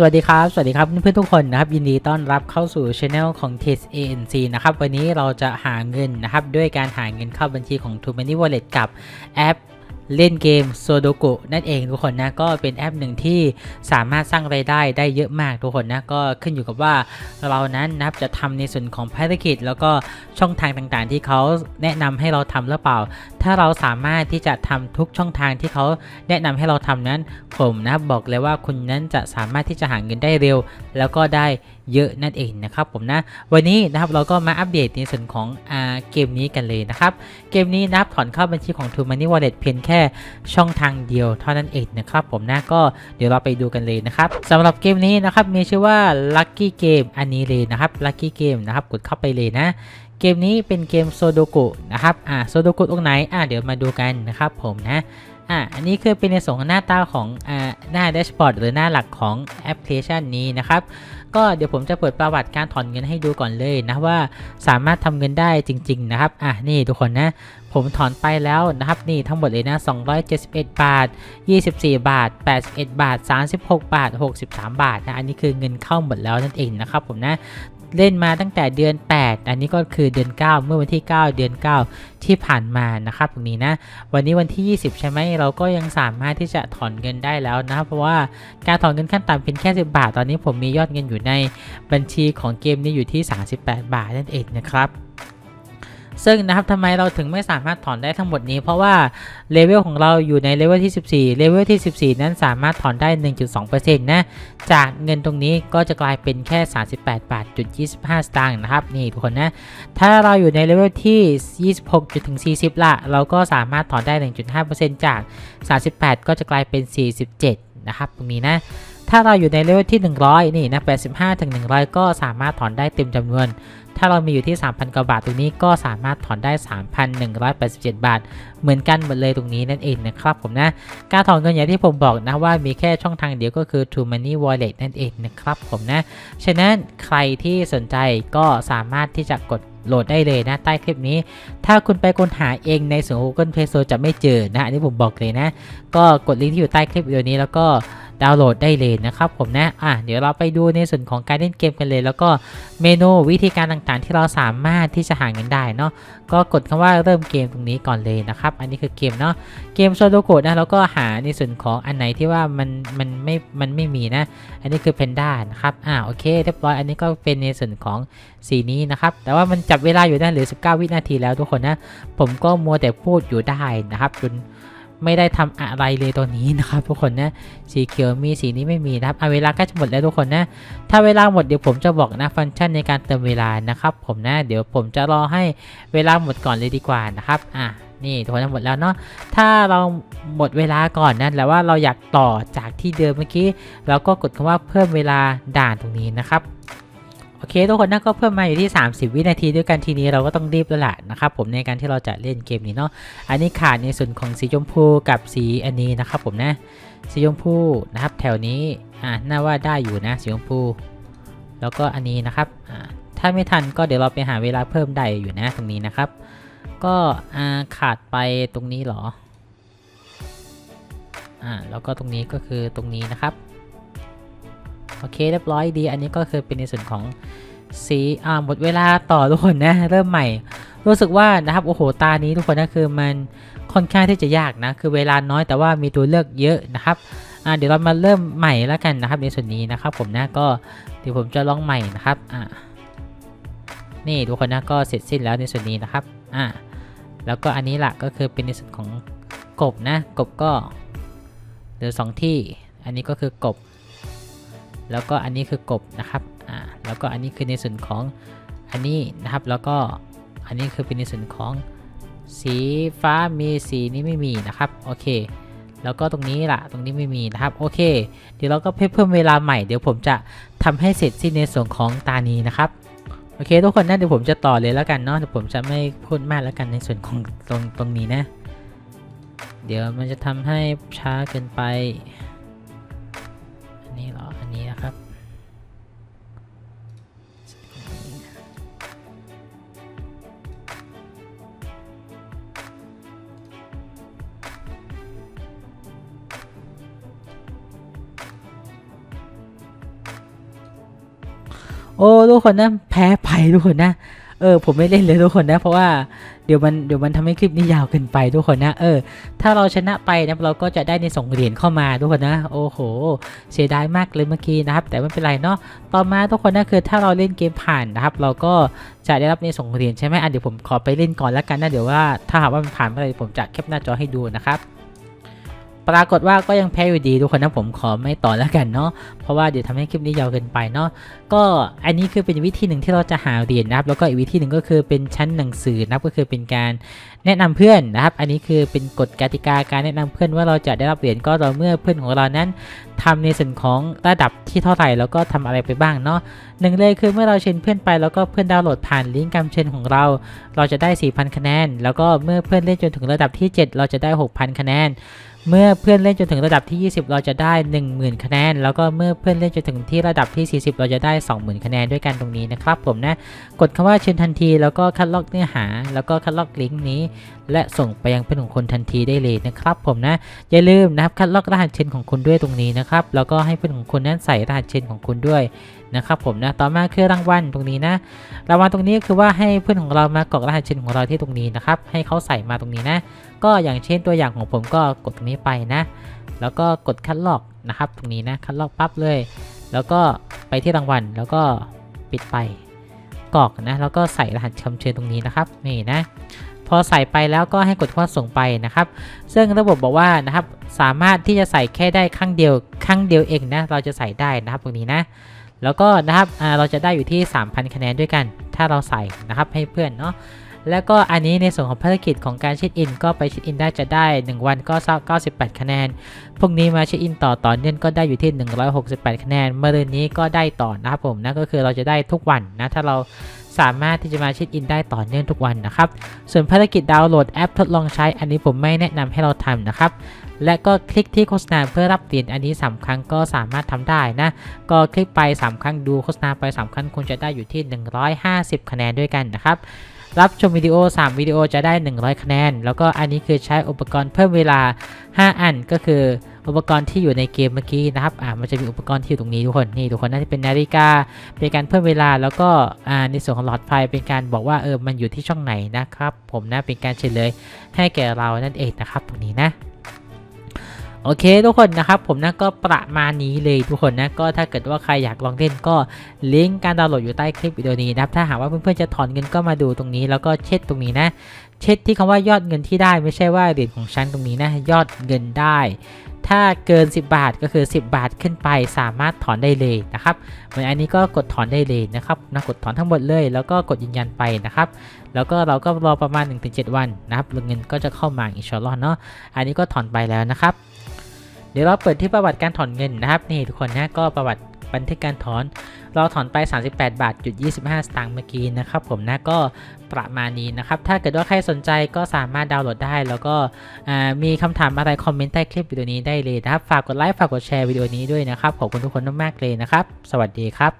สวัสดีครับ สวัสดีครับเพื่อนๆทุกคนนะครับยินดีต้อนรับเข้าสู่ช anel ของ t e s ANC นะครับวันนี้เราจะหาเงินนะครับด้วยการหาเงินเข้าบัญชีของ t o m a n y Wallet กับแอป เล่นเกม Sudoku นั่นเองทุกคนนะก็เป็นแอปหนึ่งที่สามารถสร้างรายได้ได้เยอะมากทุกคนนะก็ขึ้นอยู่กับว่าเรานั้นนะครับจะทำในส่วนของภารกิจ แล้วก็ช่องทางต่างๆ ที่เขาแนะนำให้เราทำหรือเปล่า ถ้าเราสามารถที่จะทำทุกช่องทางที่เขาแนะนำให้เราทำนั้น ผมนะบอกเลยว่าคุณนั้นจะสามารถที่จะหาเงินได้เร็ว แล้วก็ได้เยอะนั่นเองนะครับผมนะวันนี้นะครับเราก็มาอัปเดตในส่วนของอาเกมนี้กันเลยนะครับเกมนี้นะครับถอนเข้าบัญชีของ t o Money Wallet เพียงแค่ช่องทางเดียวเท่านั้นเองนะครับผมนะก็เดี๋ยวเราไปดูกันเลยนะครับสำหรับเกมนี้นะครับมีชื่อว่า Lucky Game อันนี้เลยนะครับ Lucky Game นะครับกดเข้าไปเลยนะเกมนี้เป็นเกมโซโดกุนะครับอ่าโซโดกุตรงไหนอ่าเดี๋ยวมาดูกันนะครับผมนะ อ่าอันนี้คือเป็นในส่วนของหน้าตาของอ่าหน้าแดชบอร์ดหรือหน้าหลักของแอปพลิเคชันนี้นะครับ ก็เดี๋ยวผมจะเปิดประวัติการถอนเงินให้ดูก่อนเลยนะว่าสามารถทำเงินได้จริง ๆ นะครับ อะนี่ทุกคนนะผมถอนไปแล้วนะครับนี่ทั้งหมดเลยนะ 271 บาท 24 บาท 81 บาท 36 บาท 63 บาทนะอันนี้คือเงินเข้าหมดแล้วนั่นเองนะครับผมนะ เล่นมาตั้งแต่เดือน 8 อันนี้ก็คือเดือน 9 เมื่อวันที่ 9 เดือน 9 ที่ผ่านมานะครับตรงนี้นะ วันนี้วันที่ 20 ใช่ไหมเราก็ยังสามารถที่จะถอนเงินได้แล้วนะ เพราะว่าการถอนเงินขั้นต่ำเพียงแค่ 10 บาท ตอนนี้ผมมียอดเงินอยู่ในบัญชีของเกมนี้อยู่ที่ 38 บาทนั่นเองนะครับ ซึ่งนะครับทำไมเราถึงไม่สามารถถอนได้ทั้งหมดนี้ เพราะว่าเลเวลของเราอยู่ในเลเวลที่ 14 เลเวลที่ 14 นั้นสามารถถอนได้ 1.2%นะ จากเงินตรงนี้ก็จะกลายเป็นแค่ 38บาทจุด25 สตางค์นะครับ นี่ทุกคนนะ ถ้าเราอยู่ในเลเวลที่ 26จุดถึง40 ละ เราก็สามารถถอนได้ 1.5%จาก 38 ก็จะกลายเป็น 47 นะครับ ตรงนี้นะ ถ้าเราอยู่ในเลเวลที่ 100 นี่นะ85 ถึง 100 ก็สามารถถอนได้เต็มจำนวน ถ้าเรามีอยู่ที่ 3,000 กว่าบาทตรงนี้ก็สามารถถอนได้ 3,187 บาท เหมือนกันหมดเลยตรงนี้นั่นเองนะครับผมนะ การถอนเงินอย่างที่ผมบอกนะว่ามีแค่ช่องทางเดียวก็คือ True Money Wallet นั่นเองนะครับผมนะ ฉะนั้นใครที่สนใจก็สามารถที่จะกดโหลดได้เลยนะใต้คลิปนี้ ถ้าคุณไปค้นหาเองในส่วน Google Play Store จะไม่เจอนะ อันนี้ผมบอกเลยนะ ก็กดลิงก์ที่อยู่ใต้คลิปวิดีโอนี้แล้วก็ ดาวน์โหลดได้เลยนะครับผมนะอะเดี๋ยวเราไปดูในส่วนของการเล่นเกมกันเลย แล้วก็เมนูวิธีการต่างๆ ที่เราสามารถที่จะหาเงินได้เนาะก็กดคำว่าเริ่มเกมตรงนี้ก่อนเลยนะครับ อันนี้คือเกมเนาะเกมโซโดโกะนะแล้วก็หาในส่วนของอันไหนที่ว่ามันมันไม่มันไม่มีนะ อันนี้คือเพนด้านะครับอ่าโอเคเรียบร้อยอันนี้ก็เป็นในส่วนของสีนี้นะครับแต่ว่ามันจับเวลาอยู่ได้เหลือ 19 วินาทีแล้วทุกคนนะผมก็มัวแต่พูดอยู่ได้นะครับจน ไม่ได้ทำอะไรเลยตัวนี้นะครับทุกคนนะสีเขียวมีสีนี้ไม่มีนะครับเอาเวลาใกล้จะหมดแล้วทุกคนนะ ถ้าเวลาหมดเดี๋ยวผมจะบอกนะฟังก์ชันในการเติมเวลานะครับ ผมนะเดี๋ยวผมจะรอให้เวลาหมดก่อนเลยดีกว่านะครับอะนี่ทุกคนหมดแล้วเนาะถ้าเราหมดเวลาก่อนนะแล้วว่าเราอยากต่อจากที่เดิมเมื่อกี้ เราก็กดคำว่าเพิ่มเวลาด่านตรงนี้นะครับ โอเคทุกคนนะก็เพิ่มมาอยู่ที่ 30 วินาทีด้วยกันทีนี้เราก็ต้องรีบแล้วล่ะนะครับผมในการที่เราจะเล่นเกมนี้เนาะอันนี้ขาดในส่วนของสีชมพูกับสีอันนี้นะครับผมนะสีชมพูนะครับแถวนี้อ่าน่าว่าได้อยู่นะสีชมพู แล้วก็อันนี้นะครับอ่าถ้าไม่ทันก็เดี๋ยวเราไปหาเวลาเพิ่มได้อยู่นะตรงนี้นะครับ ก็อ่าขาดไปตรงนี้เหรออ่าแล้วก็ตรงนี้ก็คือตรงนี้นะครับ โอเคเรียบร้อยดี อันนี้ก็คือเป็นในส่วนของสีอ่าหมดเวลาต่อทุกคนนะ เริ่มใหม่ รู้สึกว่านะครับโอ้โหตานี้ทุกคนนะคือมันค่อนข้างที่จะยากนะ คือเวลาน้อยแต่ว่ามีตัวเลือกเยอะนะครับอ่าเดี๋ยวเรามาเริ่มใหม่แล้วกันนะครับในส่วนนี้นะครับ ผมนะก็เดี๋ยวผมจะลองใหม่นะครับอ่านี่ทุกคนนะก็เสร็จสิ้นแล้วในส่วนนี้นะครับอ่าแล้วก็อันนี้ล่ะก็คือเป็นในส่วนของกบนะ กบก็เหลือสองที่ อันนี้ก็คือกบ แล้วก็อันนี้คือกบนะครับอ่าแล้วก็อันนี้คือในส่วนของอันนี้นะครับ แล้วก็อันนี้คือเป็นในส่วนของสีฟ้ามีสีนี้ไม่มีนะครับโอเค แล้วก็ตรงนี้ล่ะตรงนี้ไม่มีนะครับโอเค เดี๋ยวเราก็เพิ่มเวลาใหม่เดี๋ยวผมจะทำให้เสร็จสิ้นในส่วนของตานี้นะครับโอเคทุกคนนะเดี๋ยวผมจะต่อเลยแล้วกันเนาะเดี๋ยวผมจะไม่พูดมากแล้วกันในส่วนของตรงตรงนี้นะ เดี๋ยวมันจะทำให้ช้าเกินไป โอ้ทุกคนนะแพ้ไปทุกคนนะเออผมไม่เล่นเลยทุกคนนะ เพราะว่าเดี๋ยวมันเดี๋ยวมันทำให้คลิปนี้ยาวเกินไปทุกคนนะเออถ้าเราชนะไปนะเราก็จะได้ในส่งเหรียญเข้ามาทุกคนนะ โอ้โห เสียดายมากเลยเมื่อกี้นะครับ แต่ไม่เป็นไรเนาะต่อมาทุกคนนะคือถ้าเราเล่นเกมผ่านนะครับ เราก็จะได้รับในส่งเหรียญใช่ไหมอะเดี๋ยวผมขอไปเล่นก่อนแล้วกันนะเดี๋ยวว่าถ้าหากว่ามันผ่านเมื่อไหรผมจะแคปหน้าจอให้ดูนะครับ ปรากฏว่าก็ยังแพ้อยู่ดีทุกคนนะผมขอไม่ต่อแล้วกันเนาะเพราะว่าเดี๋ยวทำให้คลิปนี้ยาวเกินไปเนาะก็อันนี้คือเป็นวิธีหนึ่งที่เราจะหาเหรียญนะครับ แล้วก็อีกวิธีหนึ่งก็คือเป็นชั้นหนังสือนะครับก็คือเป็นการแนะนำเพื่อนนะครับ อันนี้คือเป็นกฎกติกาการแนะนำเพื่อนว่าเราจะได้รับเหรียญก็ต่อเมื่อเพื่อนของเรานั้น ทำในส่วนของระดับที่เท่าไหร่แล้วก็ทำอะไรไปบ้างเนาะหนึ่งเลยคือเมื่อเราเชิญเพื่อนไปแล้วก็เพื่อนดาวน์โหลดผ่านลิงก์การเชิญของเรา เราจะได้ 4,000 คะแนน แล้วก็เมื่อเพื่อนเล่นจนถึงระดับที่ 7 เราจะได้ 6,000 คะแนน เมื่อเพื่อนเล่นจนถึงระดับที่ 20 เราจะได้ 10,000 คะแนน แล้วก็เมื่อเพื่อนเล่นจนถึงที่ระดับที่ 40 เราจะได้ 20,000 คะแนนด้วยกันตรงนี้นะครับผมนะ กดคำว่าเชิญทันทีแล้วก็คัดลอกเนื้อหา แล้วก็คัดลอกลิงก์นี้ และส่งไปยังเพื่อนของคนทันทีได้เลยนะครับผมนะ อย่าลืมนะครับคัดลอกรหัสเชนของคุณด้วยตรงนี้นะครับแล้วก็ให้เพื่อนของคุณนั้นใส่รหัสเชนของคุณด้วยนะครับผมนะต่อมาคือรางวัลตรงนี้นะรางวัลตรงนี้คือว่าให้เพื่อนของเรามากรอกรหัสเชนของเราที่ตรงนี้นะครับให้เขาใส่มาตรงนี้นะ ก็อย่างเช่นตัวอย่างของผมก็กดตรงนี้ไปนะ แล้วก็กดคัดลอกนะครับตรงนี้นะคัดลอกปั๊บเลย แล้วก็ไปที่รางวัลแล้วก็ปิดไปกรอกนะแล้วก็ใส่รหัสคำเชิญตรงนี้นะครับนี่นะ พอใส่ไปแล้วก็ให้กดคำว่าส่งไปนะครับ ซึ่งระบบบอกว่านะครับสามารถที่จะใส่แค่ได้ครั้งเดียวครั้งเดียวเองนะเราจะใส่ได้นะครับตรงนี้นะ แล้วก็นะครับเราจะได้อยู่ที่ 3,000 คะแนนด้วยกัน ถ้าเราใส่นะครับให้เพื่อนเนาะ แล้วก็อันนี้ในส่วนของภารกิจของการเช็คอิน ก็ไปเช็คอินได้จะได้ 1 วันก็98 คะแนน พวกนี้มาเช็คอินต่อต่อเนื่องก็ได้อยู่ที่ 168 คะแนนเมื่อเดือนนี้ก็ได้ต่อนะครับผมนะก็คือเราจะได้ทุกวันนะถ้าเราสามารถที่จะมาเช็คอินได้ต่อเนื่องทุกวันนะครับ ส่วนภารกิจดาวน์โหลดแอปทดลองใช้ อันนี้ผมไม่แนะนำให้เราทำนะครับ และก็คลิกที่โฆษณาเพื่อรับเหรียญอันนี้3ครั้งก็สามารถทำได้นะ ก็คลิกไป 3 ครั้งดูโฆษณาไป 3 ครั้งคุณจะได้อยู่ที่ 150 คะแนนด้วยกันนะครับ รับชมวิดีโอ 3 วิดีโอจะได้ 100 คะแนน แล้วก็อันนี้คือใช้อุปกรณ์เพิ่มเวลา 5 อันก็คืออุปกรณ์ที่อยู่ในเกมเมื่อกี้นะครับ อ่า มันจะมีอุปกรณ์ที่อยู่ตรงนี้ทุกคน นี่ทุกคนน่าจะเป็นนาฬิกา เป็นการเพิ่มเวลา แล้วก็ อ่า ในส่วนของหลอดไฟ เป็นการบอกว่า เออ มันอยู่ที่ช่องไหนนะครับ ผมนะ เป็นการเฉลยให้แก่เรานั่นเองนะครับ ตรงนี้นะ โอเคทุกคนนะครับผมนะก็ประมาณนี้เลยทุกคนนะก็ถ้าเกิดว่าใครอยากลองเล่นก็ลิงก์การดาวน์โหลดอยู่ใต้คลิปวิดีโอนี้นะครับถ้าหากว่าเพื่อนๆจะถอนเงินก็มาดูตรงนี้ แล้วก็เช็ดตรงนี้นะ เช็ดที่คำว่ายอดเงินที่ได้ไม่ใช่ว่าเหรียญของฉันตรงนี้นะยอดเงินได้ ถ้าเกิน 10 บาทก็คือ 10 บาทขึ้นไปสามารถถอนได้เลยนะครับเหมือนอันนี้ก็กดถอนได้เลยนะครับนะกดถอนทั้งหมดเลย แล้วก็กดยืนยันไปนะครับแล้วก็เราก็รอประมาณ 1-7 วันนะครับเงินก็จะเข้ามาอินชาอัลลอฮ์เนาะอันนี้ก็ถอนไปแล้วนะครับ เดี๋ยวเราเปิดที่ประวัติการถอนเงินนะครับนี่ทุกคนนะก็ประวัติบันทึกการถอน เราถอนไป 38 บาทจุด25 สตางค์เมื่อกี้นะครับผมนะก็ประมาณนี้นะครับ ถ้าเกิดว่าใครสนใจก็สามารถดาวน์โหลดได้ แล้วก็มีคำถามอะไรคอมเมนต์ใต้คลิปวิดีโอนี้ได้เลยนะครับ ฝากกดไลค์ ฝากกดแชร์วิดีโอนี้ด้วยนะครับ ขอบคุณทุกคนมากๆเลยนะครับ สวัสดีครับ